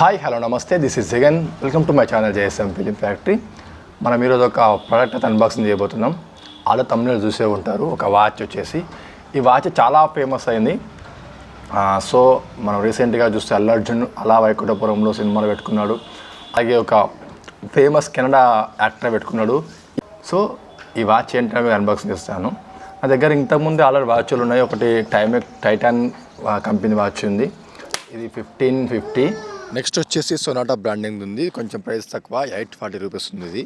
Hi hello నమస్తే. This is Jagan welcome to my channel JSM film factory మనం ఈరోజు ఒక ప్రోడక్ట్ అయితే అన్బాక్సింగ్ చేయబోతున్నాం. ఆడ తమిళ చూసే ఉంటారు. ఒక వాచ్ వచ్చేసి. ఈ వాచ్ చాలా ఫేమస్ అయింది. సో మనం రీసెంట్గా చూస్తే అల్లు అర్జున్ అలా వైకుంఠపురంలో సినిమాలు పెట్టుకున్నాడు. అలాగే ఒక ఫేమస్ కెనడా యాక్టర్ పెట్టుకున్నాడు. సో ఈ వాచ్ ఏంటంటే అన్బాక్సింగ్ చేస్తాను. నా దగ్గర ఇంతకుముందు ఆల్రెడీ వాచ్లు ఉన్నాయి. ఒకటి టైమెక్ టైటాన్ కంపెనీ వాచ్ ఉంది. ఇది ఫిఫ్టీన్ ఫిఫ్టీ నెక్స్ట్ వచ్చేసి సొనాటా బ్రాండింగ్ ఉంది. కొంచెం ప్రైస్ తక్కువ ఎయిట్ ఫార్టీ రూపీస్ ఉంది ఇది.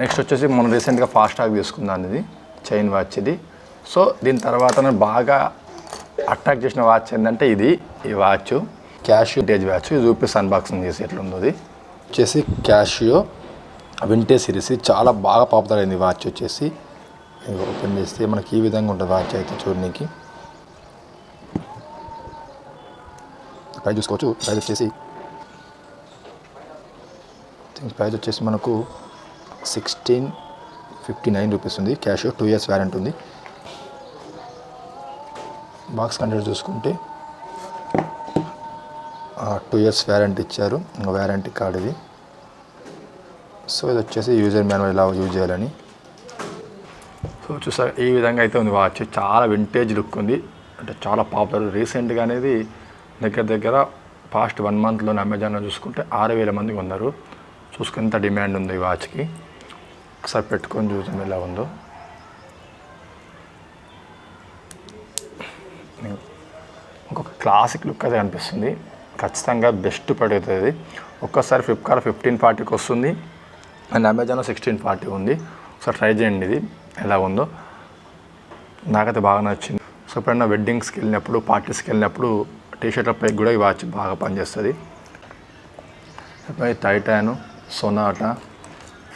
నెక్స్ట్ వచ్చేసి మనం రీసెంట్గా ఫాస్ట్ ట్రాక్ తీసుకున్నాను ఇది చైన్ వాచ్ ఇది. సో దీని తర్వాత బాగా అట్రాక్ట్ చేసిన వాచ్ ఏంటంటే ఇది ఈ వాచ్. క్యాషియో వింటేజ్ వాచ్ ఇది చూపిస్తే అన్బాక్సింగ్ చేసి ఎట్లుందో ఇది. వచ్చేసి క్యాషియో వింటేజ్ సిరీస్ చాలా బాగా పాపులర్ అయింది వాచ్ వచ్చేసి. ఓపెన్ చేస్తే మనకి ఈ విధంగా ఉంటుంది వాచ్ అయితే చూడడానికి ప్రైజ్ చూసుకోవచ్చు ప్రైజ్ వచ్చేసి ప్రైస్ వచ్చేసి మనకు సిక్స్టీన్ ఫిఫ్టీ నైన్ రూపీస్ ఉంది. క్యాష్ టూ ఇయర్స్ వ్యారంటీ ఉంది. బాక్స్ కంటెంట్ చూసుకుంటే టూ ఇయర్స్ వ్యారంటీ ఇచ్చారు. ఇంకా వ్యారంటీ కార్డ్ ఇది. సో ఇది వచ్చేసి యూజర్ మాన్యువల్ ఇలా యూజ్ చేయాలని. సో చూసారు ఈ విధంగా అయితే ఉంది. వాచ్. చాలా వింటేజ్ లుక్ ఉంది. అంటే చాలా పాపులర్ రీసెంట్గా అనేది దగ్గర దగ్గర పాస్ట్ వన్ మంత్లో అమెజాన్లో చూసుకుంటే ఆరు వేల మంది ఉన్నారు. చూసుకుని ఎంత డిమాండ్ ఉంది ఈ వాచ్కి ఒకసారి పెట్టుకొని చూద్దాం ఎలా ఉందో. ఒక క్లాసిక్ లుక్ అయితే అనిపిస్తుంది. ఖచ్చితంగా బెస్ట్ పడుతుంది ఒక్కసారి ఫ్లిప్కార్ట్ ఫిఫ్టీన్ ఫార్టీకి వస్తుంది. అండ్ అమెజాన్లో సిక్స్టీన్ ఫార్టీ ఉంది. ఒకసారి ట్రై చేయండి ఇది. ఎలా ఉందో. నాకైతే బాగా నచ్చింది. సో ఎప్పుడైనా వెడ్డింగ్స్కి వెళ్ళినప్పుడు పార్టీస్కి వెళ్ళినప్పుడు టీషర్ట్లపై కూడా ఈ వాచ్ బాగా పనిచేస్తుంది. పై టైటాను సొనాటా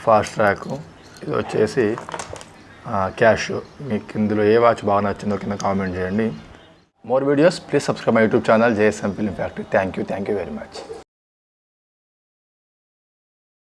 ఫాస్ట్ ట్రాక్ ఇది వచ్చేసి క్యాష్. మీకు ఇందులో ఏ వాచ్ బాగా నచ్చిందో కింద కామెంట్ చేయండి. More videos please subscribe my YouTube channel JSM film factory. Thank you thank you very much.